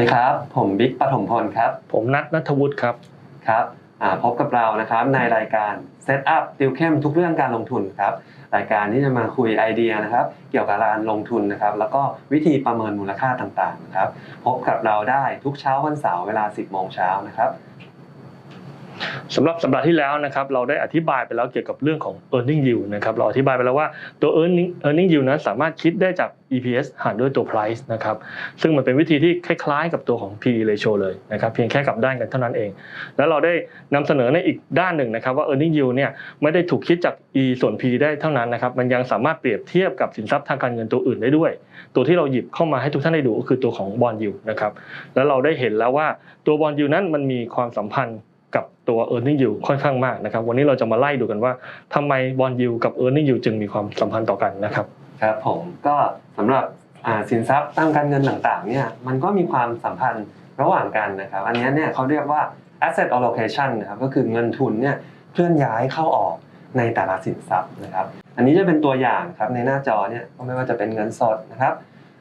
สวัสดีครับ ผมบิ๊กปฐมพลครับ ผมนัทนัทวุฒิครับ ครับอ่าพบกับเรานะครับในรายการ Set Up ติวเข้มทุกเรื่องการลงทุนครับ รายการที่จะมาคุยไอเดียนะครับ เกี่ยวกับการลงทุนนะครับ แล้วก็วิธีประเมินมูลค่าต่างๆนะครับ พบกับเราได้ทุกเช้าวันเสาร์เวลา 10 โมงเช้านะครับ สำหรับสัปดาห์ที่แล้วนะครับเราได้อธิบายไปแล้วเกี่ยวกับเรื่องของ earning yield นะครับเราอธิบายไปแล้วว่าตัว earning earning yield นั้นสามารถคิดได้จาก EPS หารด้วยตัว price นะครับซึ่งมันเป็นวิธีที่คล้ายๆ กับตัวของ PE ratio เลยนะครับเพียงแค่กลับด้านกันเท่านั้นเอง แล้วเราได้นำเสนอในอีกด้านหนึ่งนะครับว่า earning yield เนี่ยไม่ได้ถูกคิดจาก E ส่วน P ได้เท่านั้นนะครับมันยังสามารถเปรียบเทียบกับสินทรัพย์ทางการเงินตัวอื่นได้ด้วย ตัวที่เราหยิบเข้ามาให้ทุกท่านได้ดูก็คือตัวของ bond yield นะครับแล้วเราได้เห็นแล้วว่าตัว bond yield นั้นมันมีความสัมพันธ์ กับตัว earning yield ค่อนข้างมากนะครับ วันนี้เราจะมาไล่ดูกันว่าทำไม bond yield กับ earning yield จึงมีความสัมพันธ์ต่อกันนะครับครับผมก็สำหรับสินทรัพย์ทางการเงินต่างๆเนี่ยมันก็มีความสัมพันธ์ระหว่างกันนะครับอันนี้เนี่ยเขาเรียกว่า asset allocation นะครับก็คือเงินทุนเนี่ยเคลื่อนย้ายเข้าออกในแต่ละสินทรัพย์นะครับ อันนี้จะเป็นตัวอย่างครับในหน้าจอเนี่ยก็ไม่ว่าจะเป็นเงินสดนะครับ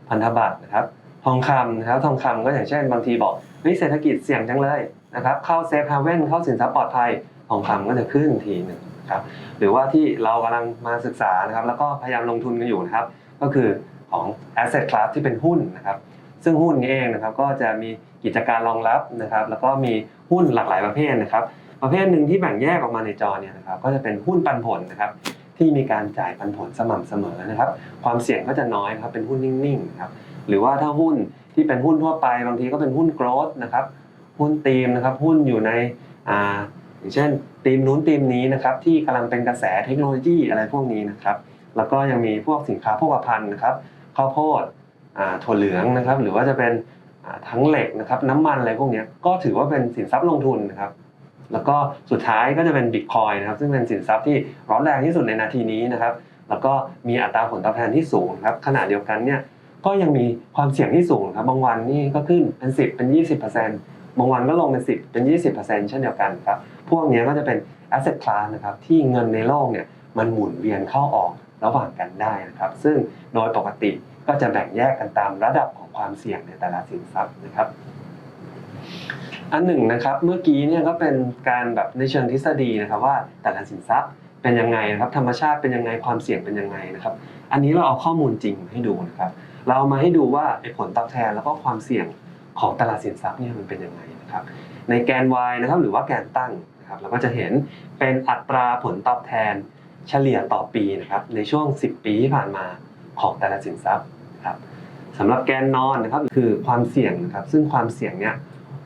พันธบัตรนะครับ ทองคำนะครับทองคำก็อย่างเช่นบางทีบอกเฮ้ยเศรษฐกิจเสี่ยงจังเลย นะครับเข้าเซฟฮาเว่นเข้าสินทรัพย์ปลอดภัยทองคำก็จะขึ้นทีหนึ่งครับหรือว่าที่เรากำลังมาศึกษานะครับแล้วก็พยายามลงทุนกันอยู่นะครับก็คือของ asset class ที่เป็นหุ้นนะครับซึ่งหุ้นนี้เองนะครับก็จะมีกิจการรองรับนะครับแล้วก็มีหุ้นหลากหลายประเภทนะครับประเภทหนึ่งที่แบ่งแยกออกมาในจอเนี่ยนะครับก็จะเป็นหุ้นปันผลนะครับที่มีการจ่ายปันผลสม่ำเสมอนะครับความเสี่ยงก็จะน้อยครับเป็นหุ้นนิ่งๆนะครับหรือว่าถ้าหุ้นที่เป็นหุ้นทั่วไปบางทีก็เป็นหุ้น growth นะครับ หุ้นธีมนะครับหุ้นอยู่ในอ่าอย่างเช่นธีมนู้นธีมนี้นะครับที่กำลังเป็นกระแสเทคโนโลยีอะไรพวกนี้นะครับแล้วก็ยังมีพวกสินค้าโภคภัณฑ์นะครับข้าวโพดอ่าถั่วเหลืองนะครับหรือว่าจะเป็นทั้งเหล็กนะครับน้ำมันอะไรพวกนี้ก็ถือว่าเป็นสินทรัพย์ลงทุนนะครับแล้วก็สุดท้ายก็จะเป็นบิตคอยนะครับซึ่งเป็นสินทรัพย์ที่ร้อนแรงที่สุดในนาทีนี้นะครับแล้วก็มีอัตราผลตอบแทนที่สูงครับขณะเดียวกันเนี่ยก็ยังมีความเสี่ยงที่สูงครับบางวันนี่ก็ขึ้นเป็น 10 เป็น 20% บางวันก็ลงเป็น 10 เป็น 20%เช่นเดียวกันครับ พวกนี้ก็จะเป็น asset class นะครับที่เงินในโลกเนี่ยมันหมุนเวียนเข้าออกระหว่างกันได้นะครับ ซึ่งโดยปกติก็จะแบ่งแยกกันตามระดับของความเสี่ยงในแต่ละสินทรัพย์นะครับ อันหนึ่งนะครับเมื่อกี้เนี่ยก็เป็นการแบบในเชิงทฤษฎีนะครับว่าแต่ละสินทรัพย์เป็นยังไงนะครับธรรมชาติเป็นยังไงความเสี่ยงเป็นยังไงนะครับ อันนี้เราเอาข้อมูลจริงมาให้ดูนะครับ เราเอามาให้ดูว่าผลตอบแทนแล้วก็ความเสี่ยง ของแต่ละสินทรัพย์เนี่ยมันเป็นยังไงนะครับ ในแกน y นะครับหรือว่าแกนตั้งนะครับเราก็จะเห็นเป็นอัตราผลตอบแทนเฉลี่ยต่อปีนะครับในช่วง 10 ปีที่ผ่านมาของแต่ละสินทรัพย์นะครับสำหรับแกนนอนนะครับคือความเสี่ยงนะครับ ซึ่งความเสี่ยงเนี่ย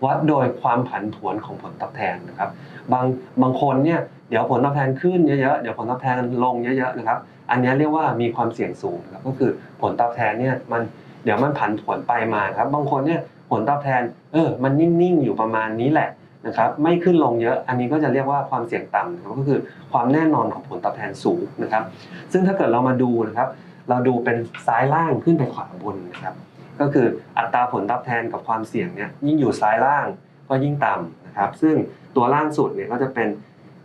วัดโดยความผันผวนของผลตอบแทนนะครับ บางบางคนเนี่ยเดี๋ยวผลตอบแทนขึ้นเยอะๆเดี๋ยวผลตอบแทนลงเยอะๆนะครับ อันนี้เรียกว่ามีความเสี่ยงสูงนะครับก็คือผลตอบแทนเนี่ยมันเดี๋ยวมันผันผวนไปมาครับ บางคนเนี่ย ผลตอบแทนเออมันนิ่งๆอยู่ประมาณนี้แหละนะครับไม่ขึ้นลงเยอะอันนี้ก็จะเรียกว่าความเสี่ยงต่ำนะครับก็คือความแน่นอนของผลตอบแทนสูงนะครับ ซึ่งถ้าเกิดเรามาดูนะครับ เราดูเป็นซ้ายล่างขึ้นไปขวาบนนะครับก็คืออัตราผลตอบแทนกับความเสี่ยงเนี่ยยิ่งอยู่ซ้ายล่างก็ยิ่งต่ำนะครับ ซึ่งตัวล่างสุดเนี่ยก็จะเป็น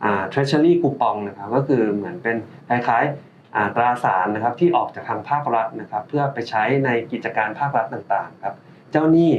อ่า treasury coupon นะครับก็คือเหมือนเป็นคล้ายๆอ่าตราสารนะครับที่ออกจากทางภาครัฐนะครับ เพื่อไปใช้ในกิจการภาครัฐต่างๆครับ เจ้าหนี้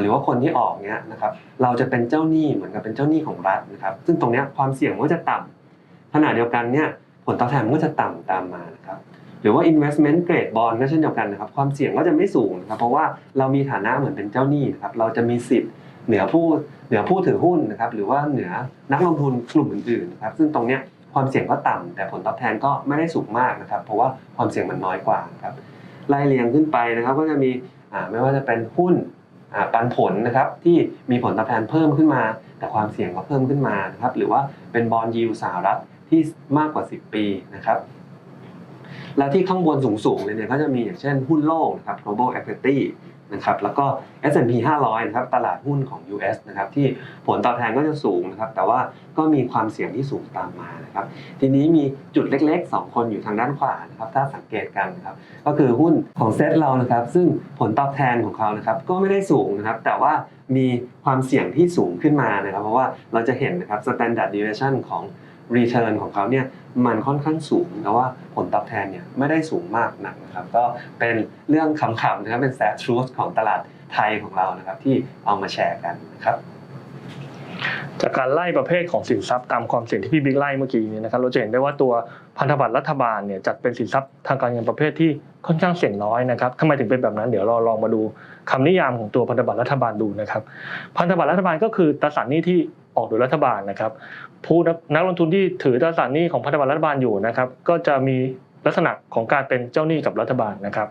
หรือว่าคนที่ออกเนี้ยนะครับเราจะเป็นเจ้าหนี้เหมือนกับเป็นเจ้าหนี้ของรัฐนะครับซึ่งตรงเนี้ยความเสี่ยงมันก็จะต่ำขณะเดียวกันเนี่ยผลตอบแทนมันก็จะต่ำตามมานะครับหรือว่า investment grade bond ก็เช่นเดียวกันนะครับความเสี่ยงก็จะไม่สูงนะครับเพราะว่าเรามีฐานะเหมือนเป็นเจ้าหนี้นะครับเราจะมีสิทธิ์เหนือผู้เหนือผู้ถือหุ้นนะครับหรือว่าเหนือนักลงทุนกลุ่มอื่นๆนะครับซึ่งตรงเนี้ยความเสี่ยงก็ต่ำแต่ผลตอบแทนก็ไม่ได้สูงมากนะครับ เพราะว่าความเสี่ยงมันน้อยกว่านะครับไล่เรียงขึ้นไปนะครับก็จะมี ไม่ว่าจะเป็นหุ้นปันผลนะครับที่มีผลตอบแทนเพิ่มขึ้นมา แต่ความเสี่ยงก็เพิ่มขึ้นมานะครับหรือว่าเป็นบอลยิวสหรัฐที่มากกว่า 10 ปีนะครับแล้วที่ข้างบนสูงๆเลยเนี่ยก็จะมีอย่างเช่นหุ้นโลกนะครับ global equity นะครับแล้วก็ S&P 500นะครับตลาดหุ้นของ US นะครับที่ผลตอบแทนก็จะสูงนะครับแต่ว่าก็มีความเสี่ยงที่สูงตามมานะครับทีนี้มีจุดเล็กๆ 2 คนอยู่ทางด้านขวานะครับถ้าสังเกตกันนะครับก็คือหุ้นของเซตเรานะครับซึ่งผลตอบแทนของเขานะครับก็ไม่ได้สูงนะครับแต่ว่ามีความเสี่ยงที่สูงขึ้นมานะครับ เพราะว่าเราจะเห็นนะครับ standard deviation ของ return ของเขาเนี่ยมันค่อนข้างสูงแต่ว่าผลตอบแทนเนี่ยไม่ได้สูงมากนักนะครับ ก็เป็นเรื่องขำๆนะครับเป็น sad truth ของตลาดไทยของเรานะครับ ที่เอามาแชร์กันนะครับจากการไล่ประเภทของสินทรัพย์ตามความเสี่ยงที่พี่บิ๊กไล่เมื่อกี้นี้นะครับเราจะเห็นได้ว่าตัวพันธบัตรรัฐบาลเนี่ยจัดเป็นสินทรัพย์ทางการเงินประเภทที่ค่อนข้างเสี่ยงน้อยนะครับทำไมถึงเป็นแบบนั้นเดี๋ยวเราลองมาดูคำนิยามของตัวพันธบัตรรัฐบาลดูนะครับ พันธบัตรรัฐบาลก็คือตราสารหนี้ที่ ออกโดยรัฐบาลนะครับ ผู้นักลงทุนที่ถือตราสารหนี้ของพันธบัตรรัฐบาลอยู่นะครับ ก็จะมีลักษณะของการเป็นเจ้าหนี้กับรัฐบาลนะครับ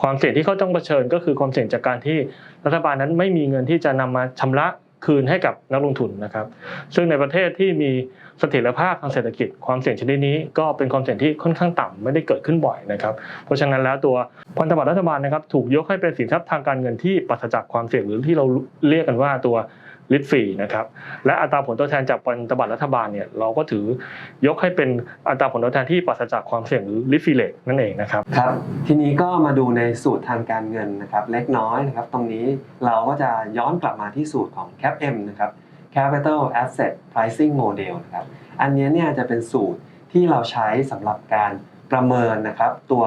ความเสี่ยงที่เขาต้องเผชิญก็คือความเสี่ยงจากการที่รัฐบาลนั้นไม่มีเงินที่จะนำมาชำระคืนให้กับนักลงทุนนะครับ ซึ่งในประเทศที่มีเสถียรภาพทางเศรษฐกิจ ความเสี่ยงชนิดนี้ก็เป็นความเสี่ยงที่ค่อนข้างต่ำไม่ได้เกิดขึ้นบ่อยนะครับ เพราะฉะนั้นแล้วตัวพันธบัตรรัฐบาลนะครับถูกยกให้เป็นสินทรัพย์ทางการเงินที่ปราศจากความเสี่ยงหรือที่เราเรียกกันว่าตัว ลิทฟรีนะครับและอัตราผลตอบแทนจากพันธบัตรรัฐบาลเนี่ยเราก็ถือยกให้เป็นอัตราผลตอบแทนที่ปราศจากความเสี่ยงหรือลิทฟรีเลทนั่นเองนะครับครับทีนี้ก็มาดูในสูตรทางการเงินนะครับเล็กน้อยนะครับตรงนี้เราก็จะย้อนกลับมาที่สูตรของ CAPM นะครับ Capital Asset Pricing Model นะครับอันนี้เนี่ยจะเป็นสูตรที่เราใช้สำหรับการประเมินนะครับตัว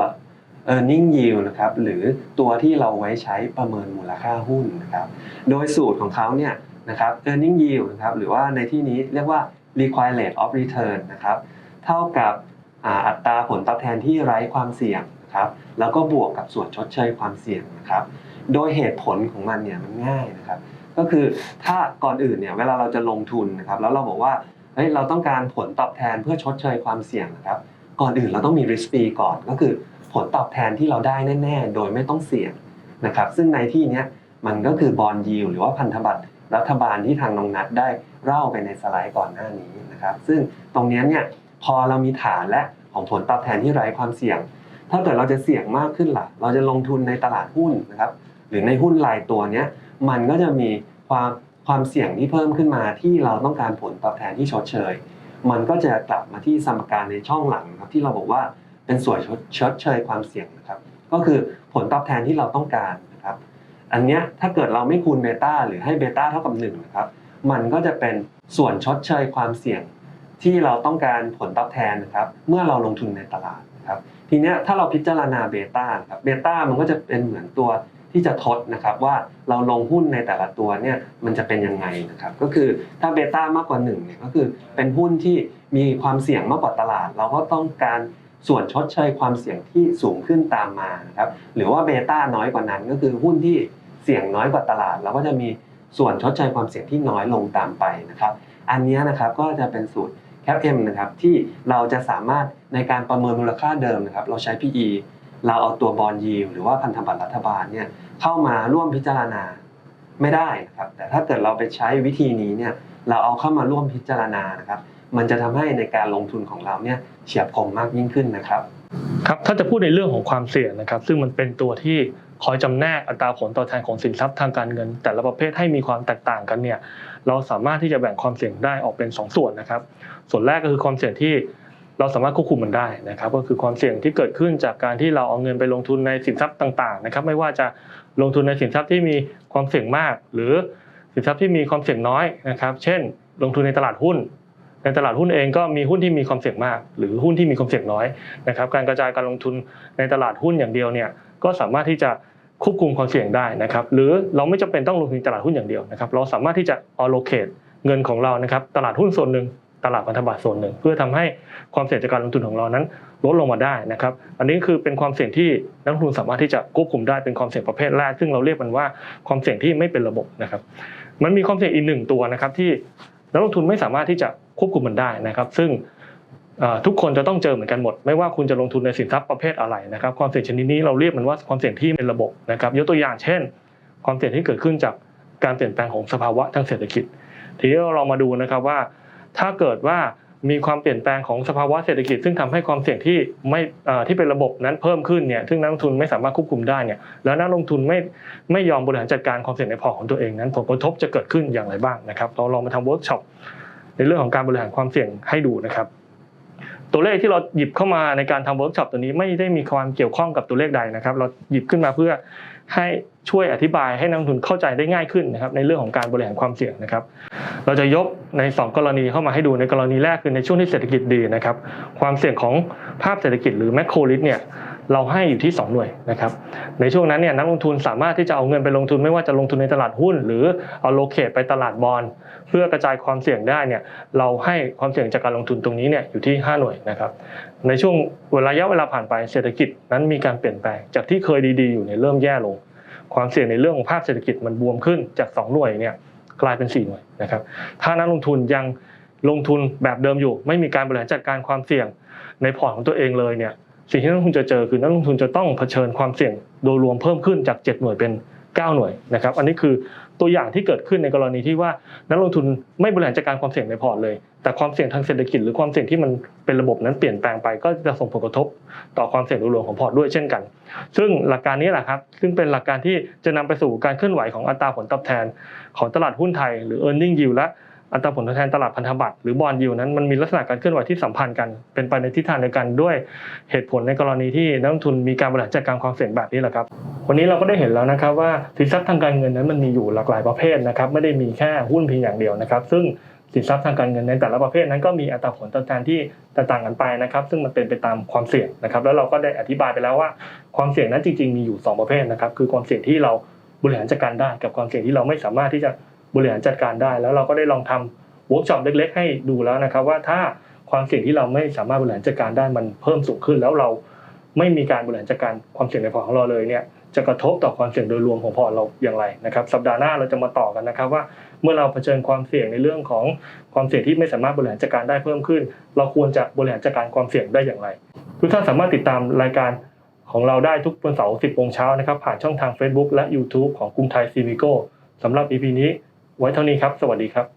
earning yield นะครับหรือตัวที่เราไว้ใช้ประเมินมูลค่าหุ้นนะครับโดยสูตรของเขาเนี่ย นะครับ earning yield นะครับหรือว่าในที่นี้เรียกว่า required rate of return นะครับเท่ากับอัตราผลตอบแทนที่ไร้ความเสี่ยงนะครับแล้วก็บวกกับส่วนชดเชยความเสี่ยงนะครับ โดยเหตุผลของมันเนี่ยมันง่ายนะครับก็คือถ้าก่อนอื่นเนี่ยเวลาเราจะลงทุนนะครับแล้วเราบอกว่าเฮ้ยเราต้องการผลตอบแทนเพื่อชดเชยความเสี่ยงนะครับ ก่อนอื่นเราต้องมี risk free ก่อน ก็คือผลตอบแทนที่เราได้แน่ ๆ โดยไม่ต้องเสี่ยงนะครับ ซึ่งในที่นี้มันก็คือบอลยิวหรือว่าพันธบัตร รัฐบาลที่ทางน้องนัดได้เล่าไปในสไลด์ก่อนหน้านี้นะครับ ซึ่งตรงนี้เนี่ยพอเรามีฐานและของผลตอบแทนที่ไร้ความเสี่ยง ถ้าเกิดเราจะเสี่ยงมากขึ้นล่ะ เราจะลงทุนในตลาดหุ้นนะครับ หรือในหุ้นรายตัวเนี้ยมันก็จะมีความความเสี่ยงที่เพิ่มขึ้นมาที่เราต้องการผลตอบแทนที่ชดเชย มันก็จะกลับมาที่สมการในช่องหลังครับที่เราบอกว่าเป็นส่วนชดเชยความเสี่ยงนะครับ ก็คือผลตอบแทนที่เราต้องการ อันเนี้ยถ้าเกิดเราไม่คูณเบต้าหรือให้เบต้าเท่ากับ1นะครับมันก็จะเป็นส่วนชดเชยความเสี่ยง ที่เราต้องการผลตอบแทนนะครับเมื่อเราลงทุนในตลาดนะครับทีเนี้ยถ้าเราพิจารณาเบต้าครับเบต้ามันก็จะเป็นเหมือนตัวที่จะทดนะครับว่าเราลงหุ้นในแต่ละตัวเนี่ยมันจะเป็นยังไงนะครับก็คือถ้าเบต้ามากกว่า1เนี่ยก็คือเป็นหุ้นที่มีความเสี่ยงมากกว่าตลาด เราก็ต้องการ ส่วนชดเชยความเสี่ยงที่สูงขึ้นตามมานะครับหรือว่าเบต้าน้อยกว่านั้น ก็คือหุ้นที่เสี่ยงน้อยกว่าตลาดเราก็จะมีส่วนชดเชยความเสี่ยงที่น้อยลงตามไปนะครับ อันนี้นะครับก็จะเป็นสูตร CAPM นะครับที่เราจะสามารถในการประเมินมูลค่าเดิมนะครับ เราใช้ PE เราเอาตัวบอลยีหรือว่าพันธบัตรรัฐบาลเนี่ยเข้ามาร่วมพิจารณาไม่ได้นะครับแต่ถ้าเกิดเราไปใช้วิธีนี้เนี่ยเราเอาเข้ามาร่วมพิจารณานะครับ มันจะทำให้ในการลงทุนของเราเนี่ยเฉียบคมมากยิ่งขึ้นนะครับครับถ้าจะพูดในเรื่องของความเสี่ยงนะครับ ซึ่งมันเป็นตัวที่คอยจำแนกอัตราผลตอบแทนของสินทรัพย์ทางการเงิน แต่ละประเภทให้มีความแตกต่างกันเนี่ยเราสามารถที่จะแบ่งความเสี่ยงได้ออกเป็น 2 ส่วนนะครับ ส่วนแรกก็คือความเสี่ยงที่เราสามารถควบคุมมันได้นะครับ ก็คือความเสี่ยงที่เกิดขึ้นจากการที่เราเอาเงินไปลงทุนในสินทรัพย์ต่าง ๆ นะครับ ไม่ว่าจะลงทุนในสินทรัพย์ที่มีความเสี่ยงมาก หรือสินทรัพย์ที่มีความเสี่ยงน้อยนะครับ เช่น ลงทุนในตลาดหุ้น ในตลาดหุ้นเองก็มีหุ้นที่มีความเสี่ยงมาก หรือหุ้นที่มีความเสี่ยงน้อยนะครับการกระจายการลงทุนในตลาดหุ้นอย่างเดียวเนี่ยก็สามารถที่จะควบคุมความเสี่ยงได้นะครับหรือเราไม่จำเป็นต้องลงทุนในตลาดหุ้นอย่างเดียวนะครับเราสามารถที่จะ allocate เงินของเรานะครับตลาดหุ้นส่วนหนึ่งตลาดพันธบัตรส่วนหนึ่ง เพื่อทำให้ความเสี่ยงจากการลงทุนของเรานั้นลดลงมาได้นะครับอันนี้คือเป็นความเสี่ยงที่นักลงทุนสามารถที่จะควบคุมได้เป็นความเสี่ยงประเภทแรก ซึ่งเราเรียกมันว่าความเสี่ยงที่ไม่เป็นระบบนะครับมันมีความเสี่ยงอีกหนึ่งตัวนะครับที่นักลงทุนไม่สามารถที่จะ ควบคุมมันได้นะครับ ซึ่งทุกคนจะต้องเจอเหมือนกันหมด ไม่ว่าคุณจะลงทุนในสินทรัพย์ประเภทอะไรนะครับ ความเสี่ยงชนิดนี้เราเรียกมันว่าความเสี่ยงที่เป็นระบบนะครับ ยกตัวอย่างเช่น ความเสี่ยงที่เกิดขึ้นจากการเปลี่ยนแปลงของสภาวะทางเศรษฐกิจ ทีนี้เราลองมาดูนะครับว่า ถ้าเกิดว่ามีความเปลี่ยนแปลงของสภาวะเศรษฐกิจ ซึ่งทำให้ความเสี่ยงที่ไม่ที่เป็นระบบนั้นเพิ่มขึ้นเนี่ยซึ่งนักลงทุนไม่สามารถควบคุมได้เนี่ยแล้วนักลงทุนไม่ไม่ยอมบริหารจัดการความเสี่ยงในพอร์ตของตัวเองนั้นผลกระทบจะเกิดขึ้นอย่างไรบ้างนะครับ เราลองมาทำเวิร์กช็อป ในเรื่องของการบริหารความเสี่ยงให้ดูนะครับตัวเลขที่เราหยิบเข้ามาในการทำเวิร์กช็อปตัวนี้ไม่ได้มีความเกี่ยวข้องกับตัวเลขใดนะครับ เราหยิบขึ้นมาเพื่อให้ช่วยอธิบายให้นักทุนเข้าใจได้ง่ายขึ้นนะครับในเรื่องของการบริหารความเสี่ยงนะครับ เราจะยกใน 2 กรณีเข้ามาให้ดูในกรณีแรกคือในช่วงที่เศรษฐกิจดีนะครับ ความเสี่ยงของภาพเศรษฐกิจหรือแมคโครลิสเนี่ย เราให้อยู่ที่ 2 หน่วยนะครับในช่วงนั้นเนี่ยนักลงทุนสามารถที่จะเอาเงินไปลงทุนไม่ว่าจะลงทุนในตลาดหุ้น หรือเอาโลเคตไปตลาดบอลเพื่อกระจายความเสี่ยงได้เนี่ยเราให้ความเสี่ยงจากการลงทุนตรงนี้เนี่ยอยู่ที่ 5 หน่วยนะครับในช่วงระยะเวลาผ่านไปเศรษฐกิจนั้นมีการเปลี่ยนแปลงจากที่เคยดีๆอยู่เนี่ยเริ่มแย่ลง ความเสี่ยงในเรื่องของภาพเศรษฐกิจมันบวมขึ้นจาก 2 หน่วยเนี่ยกลายเป็น 4 หน่วยนะครับถ้านักลงทุนยังลงทุนแบบเดิมอยู่ ไม่มีการบริหารจัดการความเสี่ยงในพอร์ตของตัวเองเลยเนี่ย สิ่งที่นักลงทุนจะเจอคือนักลงทุนจะต้องเผชิญความเสี่ยงโดยรวมเพิ่มขึ้นจาก 7 หน่วยเป็น 9 หน่วยนะครับ อันนี้คือตัวอย่างที่เกิดขึ้นในกรณีที่ว่านักลงทุนไม่บริหารจัดการความเสี่ยงในพอร์ตเลย แต่ความเสี่ยงทางเศรษฐกิจหรือความเสี่ยงที่มันเป็นระบบนั้นเปลี่ยนแปลงไปก็จะส่งผลกระทบต่อความเสี่ยงโดยรวมของพอร์ตด้วยเช่นกัน ซึ่งหลักการนี้แหละครับ ซึ่งเป็นหลักการที่จะนำไปสู่การเคลื่อนไหวของอัตราผลตอบแทน ของตลาดหุ้นไทย หรือ e a r n i n g yield และ อัตราผลตอบแทนตลาดพันธบัตรหรือบอลยิวนั้นมันมีลักษณะการเคลื่อนไหวที่สัมพันธ์กัน เป็นไปในทิศทางเดียวกันด้วยเหตุผลในกรณีที่นักลงทุนมีการบริหารจัดการความเสี่ยงแบบนี้แหละครับ วันนี้เราก็ได้เห็นแล้วนะครับว่าสินทรัพย์ทางการเงินนั้นมันมีอยู่หลากหลายประเภทนะครับไม่ได้มีแค่หุ้นเพียงอย่างเดียวนะครับ ซึ่งสินทรัพย์ทางการเงินในแต่ละประเภทนั้นก็มีอัตราผลตอบแทนที่แตกต่างกันไปนะครับ ซึ่งมันเป็นไปตามความเสี่ยงนะครับ แล้วเราก็ได้อธิบายไปแล้วว่าความเสี่ยงนั้นจริง ๆ มีอยู่ 2 ประเภทนะครับ คือความเสี่ยงที่เราบริหารจัดการได้กับความเสี่ยงที่เราไม่สามารถที่จะ บริหารจัดการได้ แล้วเราก็ได้ลองทำเวิร์กช็อปเล็ก ๆ ให้ดูแล้วนะครับ ว่าถ้าความเสี่ยงที่เราไม่สามารถบริหารจัดการได้มันเพิ่มสูงขึ้น แล้วเราไม่มีการบริหารจัดการความเสี่ยงในพอร์ตของเราเลยเนี่ยจะกระทบต่อความเสี่ยงโดยรวมของพอร์ตเราอย่างไรนะครับ สัปดาห์หน้าเราจะมาต่อกันนะครับว่าเมื่อเราเผชิญความเสี่ยงในเรื่องของความเสี่ยงที่ไม่สามารถบริหารจัดการได้เพิ่มขึ้น เราควรจะบริหารจัดการความเสี่ยงได้อย่างไร ทุกท่านสามารถติดตามรายการของเราได้ทุกวันเสาร์10โมงเช้านะครับผ่านช่องทาง Facebook และ YouTube ของกรุงไทยซีวิโก้สำหรับ EP นี้ ไว้เท่านี้ครับ สวัสดีครับ